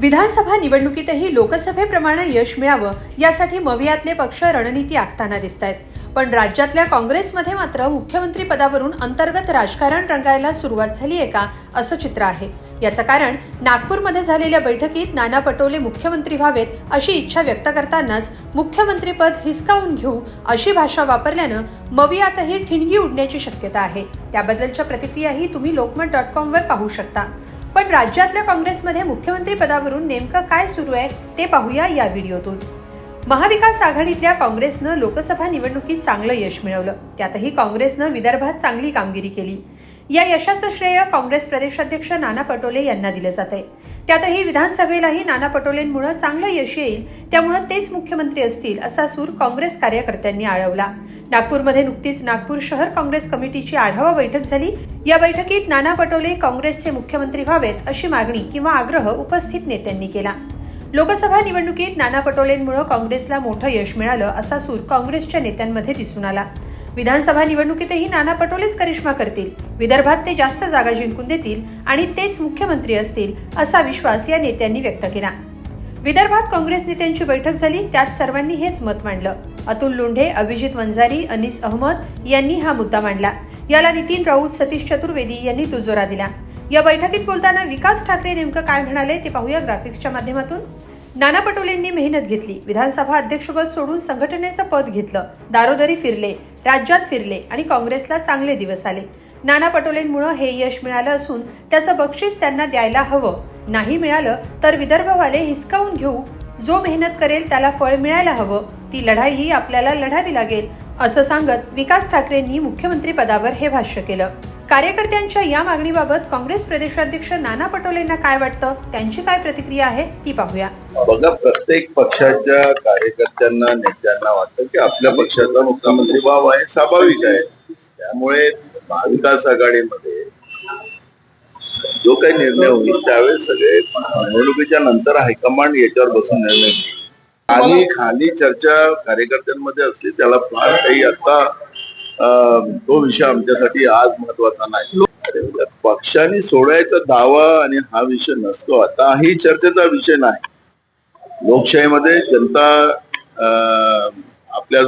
विधानसभा निवडणुकीतही लोकसभेप्रमाणे यश मिळावं यासाठी मवियातले पक्ष रणनीती आखताना दिसत आहेत पण राज्यातल्या काँग्रेसमध्ये मात्र मुख्यमंत्री पदावरून अंतर्गत राजकारण रंगायला सुरुवात झाली आहे का असं चित्र आहे. याचं कारण नागपूरमध्ये झालेल्या बैठकीत नाना पटोले मुख्यमंत्री व्हावेत अशी इच्छा व्यक्त करतानाच मुख्यमंत्रीपद हिसकावून घेऊ अशी भाषा वापरल्यानं मवियातही ठिणगी उडण्याची शक्यता आहे. त्याबद्दलच्या प्रतिक्रियाही तुम्ही लोकमत डॉट कॉमवर पाहू शकता. पण राज्यातल्या काँग्रेसमध्ये मुख्यमंत्री पदावरून नेमकं काय सुरू आहे ते पाहूया या व्हिडिओतून. महाविकास आघाडीतल्या काँग्रेसनं लोकसभा निवडणुकीत चांगलं यश मिळवलं. त्यातही काँग्रेसनं विदर्भात चांगली कामगिरी केली. या यशाचं श्रेय काँग्रेस प्रदेशाध्यक्ष नाना पटोले यांना दिलं जात आहे त्यातही विधानसभेलाही नाना पटोलेंमुळे चांगलं यश येईल त्यामुळे तेच मुख्यमंत्री असतील असा सूर काँग्रेस कार्यकर्त्यांनी आळवला. नागपूरमध्ये नुकतीच नागपूर शहर काँग्रेस कमिटीची आढावा बैठक झाली. या बैठकीत नाना पटोले काँग्रेसचे मुख्यमंत्री व्हावेत अशी मागणी किंवा आग्रह उपस्थित नेत्यांनी केला. लोकसभा निवडणुकीत नाना पटोलेंमुळे काँग्रेसला मोठं यश मिळालं असा सूर काँग्रेसच्या नेत्यांमध्ये दिसून आला. विधानसभा निवडणुकीतही नाना पटोलेच करिश्मा करतील. विदर्भात ते जास्त जागा जिंकून देतील आणि तेच मुख्यमंत्री असतील असा विश्वास या नेत्यांनी व्यक्त केला. विदर्भात काँग्रेस नेत्यांची बैठक झाली त्यात सर्वांनी हेच मत मांडलं. अतुल लोंढे अभिजित वंजारी अनिस अहमद यांनी हा मुद्दा मांडला. याला नितीन राऊत सतीश चतुर्वेदी यांनी दुजोरा दिला. या बैठकीत बोलताना विकास ठाकरे नेमकं काय म्हणाले ते पाहूया ग्राफिक्सच्या माध्यमातून. नाना पटोलेंनी मेहनत घेतली. विधानसभा अध्यक्षपद सोडून संघटनेचं पद घेतलं. दारोदरी फिरले राज्यात फिरले आणि काँग्रेसला चांगले दिवस आले. नाना पटोलेंमुळं हे यश मिळालं असून त्याचं बक्षीस त्यांना द्यायला हवं. नाही मिळालं तर विदर्भवाले हिसकावून घेऊ. जो मेहनत करेल त्याला फळ मिळायला हवं. ती लढाई ही आपल्याला लढावी लागेल असं सांगत विकास ठाकरेंनी मुख्यमंत्री पदावर हे भाष्य केलं. कार्यकर्त्यांच्या या मागणीबाबत काँग्रेस प्रदेशाध्यक्ष नाना पटोलेंना काय वाटतं? त्यांची काय प्रतिक्रिया आहे? ती पाहूया. बघा प्रत्येक पक्षाच्या कार्यकर्त्यांना नेत्यांना वाटतं की आपल्या पक्षाचा मुख्यमंत्री व्हावा आहे स्वाभाविक आहे. त्यामुळे महाविकास आघाडीमध्ये जो काही निर्णय होईल त्यावेळेस सगळे निवडणुकीच्या नंतर हायकमांड याच्यावर बसून निर्णय घेईल. आणि खाली चर्चा कार्यकर्त्यांमध्ये असली त्याला फार काही आता तो विषय आमच्यासाठी आज महत्त्वाचा नाही. पक्षाने सोडायचा दावा आणि हा विषय नसतो. आता ही चर्चेचा विषय नाही. लोकशाहीमध्ये जनता आपल्या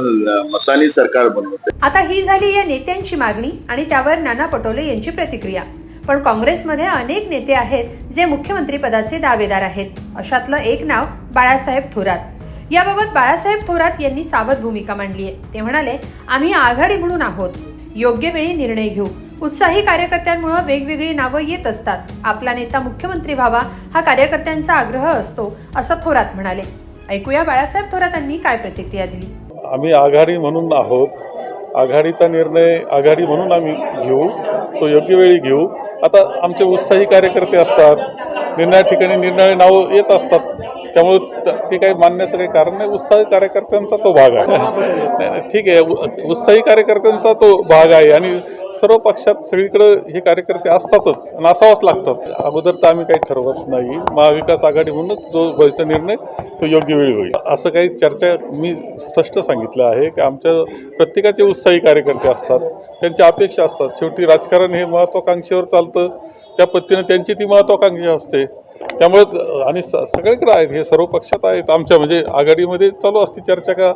मताने सरकार बनवते. आता ही झाली या नेत्यांची मागणी आणि त्यावर नाना पटोले यांची प्रतिक्रिया. पण काँग्रेसमध्ये अनेक नेते आहेत जे मुख्यमंत्री पदाचे दावेदार आहेत. अशातलं एक नाव बाळासाहेब थोरात. याबाबत बाळासाहेब थोरात यांनी सावध भूमिका मांडली आहे. ते म्हणाले आम्ही आघाडी म्हणून आहोत. योग्य वेळी निर्णय घेऊ. उत्साही कार्यकर्त्यांमुळे वेगवेगळी नावं येत असतात. आपला नेता मुख्यमंत्री व्हावा हा कार्यकर्त्यांचा आग्रह असतो असं थोरात म्हणाले. ऐकूया बाळासाहेब थोरातांनी काय प्रतिक्रिया दिली. आम्ही आघाडी म्हणून आहोत. आघाडीचा निर्णय आघाडी म्हणून आम्ही घेऊ. तो योग्य वेळी घेऊ. आता आमचे उत्साही कार्यकर्ते असतात. निर्णया ठिकाणी निर्णय नावं येत असतात. त्यामुळे ते काही मानण्याचं काही कारण नाही. उत्साही कार्यकर्त्यांचा तो भाग आहे. ठीक आहे. उत्साही कार्यकर्त्यांचा तो भाग आहे. आणि सर्व पक्षात सगळीकडे हे कार्यकर्ते असतातच आणि लागतात. अगोदर तर आम्ही काही ठरवत नाही. महाविकास आघाडी म्हणूनच जो व्हायचा निर्णय तो योग्य वेळी होईल. असं काही चर्चा मी स्पष्ट सांगितलं आहे की आमच्या प्रत्येकाचे उत्साही कार्यकर्ते असतात. त्यांच्या अपेक्षा असतात. शेवटी राजकारण हे महत्वाकांक्षेवर चालतं. त्या पद्धतीनं त्यांची ती महत्त्वाकांक्षा असते. त्यामुळे आणि स- सगळीकडे आहेत हे सर्व पक्षात आहेत. आमच्या म्हणजे आघाडीमध्ये चालू असते चर्चा का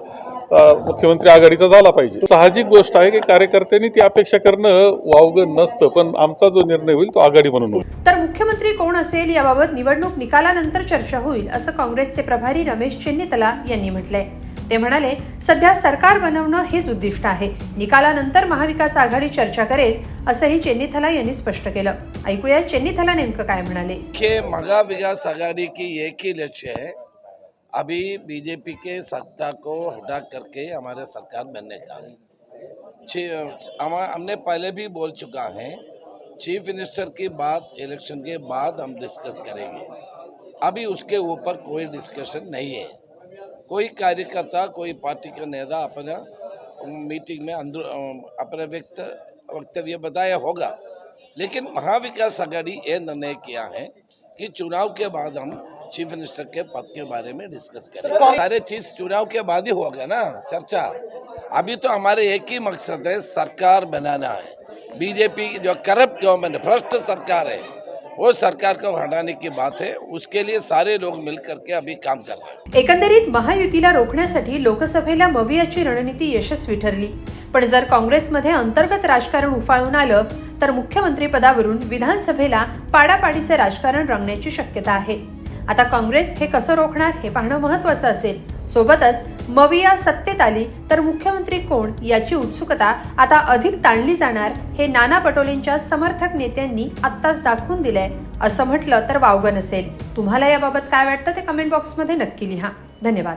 मुख्यमंत्री आघाडीचा झाला पाहिजे. साहजिक गोष्ट आहे की कार्यकर्त्यांनी ती अपेक्षा करणं वावगं नसतं पण आमचा जो निर्णय होईल तो आघाडी म्हणून होईल. तर मुख्यमंत्री कोण असेल याबाबत निवडणूक निकालानंतर चर्चा होईल असं काँग्रेसचे प्रभारी रमेश चेन्नीतला यांनी म्हटलंय. ते म्हणाले सध्या सरकार बनवणं हेच उद्दिष्ट आहे. निकालानंतर महाविकास आघाडी चर्चा करेल असंही चेन्नीथला यांनी स्पष्ट केलं. ऐकूया चेन्नीथला नेमकं काय म्हणाले. के महा विकास आघाड़ी की एक ही लक्ष्य है? अभी बीजेपी के सत्ता को हटा करके हमारे सरकार बनने का। ची- हमने पहले भी बोल चुका है चीफ मिनिस्टर की बात इलेक्शन के बाद हम डिस्कस करेंगे। अभी उसके ऊपर कोई डिस्कशन नहीं है। कोई कार्यकर्ता कोई पार्टी का नेता अपना मीटिंग में अंदर अपना व्यक्त वक्तव्य बताया होगा। लेकिन महाविकास आघाड़ी ये निर्णय किया है कि चुनाव के बाद हम चीफ मिनिस्टर के पद के बारे में डिस्कस करें। सारे चीज़ चुनाव के बाद ही होगा ना चर्चा। अभी तो हमारे एक ही मकसद है सरकार बनाना है। बीजेपी जो करप्ट गवर्नमेंट भ्रष्ट सरकार है वो सरकार को हटाने की बात है उसके लिए सारे लोग मिल करके अभी काम कर रहे हैं। एकंदरीत महायुतीला रोखण्यासाठी लोकसभेला मवियाची रणनीती यशस्वी ठरली. पण जर काँग्रेसमध्ये अंतर्गत राजकारण उफाळून आलं तर मुख्यमंत्रीपदावरून विधानसभेला पाडापाडीचे राजकारण रंगण्याची शक्यता आहे. आता काँग्रेस हे कसं रोखणार हे पाहणं महत्वाचं असेल. सोबतच मविया सत्तेत आली तर मुख्यमंत्री कोण याची उत्सुकता आता अधिक ताणली जाणार हे नाना पटोलेंच्या समर्थक नेत्यांनी आत्ताच दाखवून दिलंय. असं म्हटलं तर वावगं नसेल. तुम्हाला याबाबत काय वाटतं ते कमेंट बॉक्समध्ये नक्की लिहा. धन्यवाद.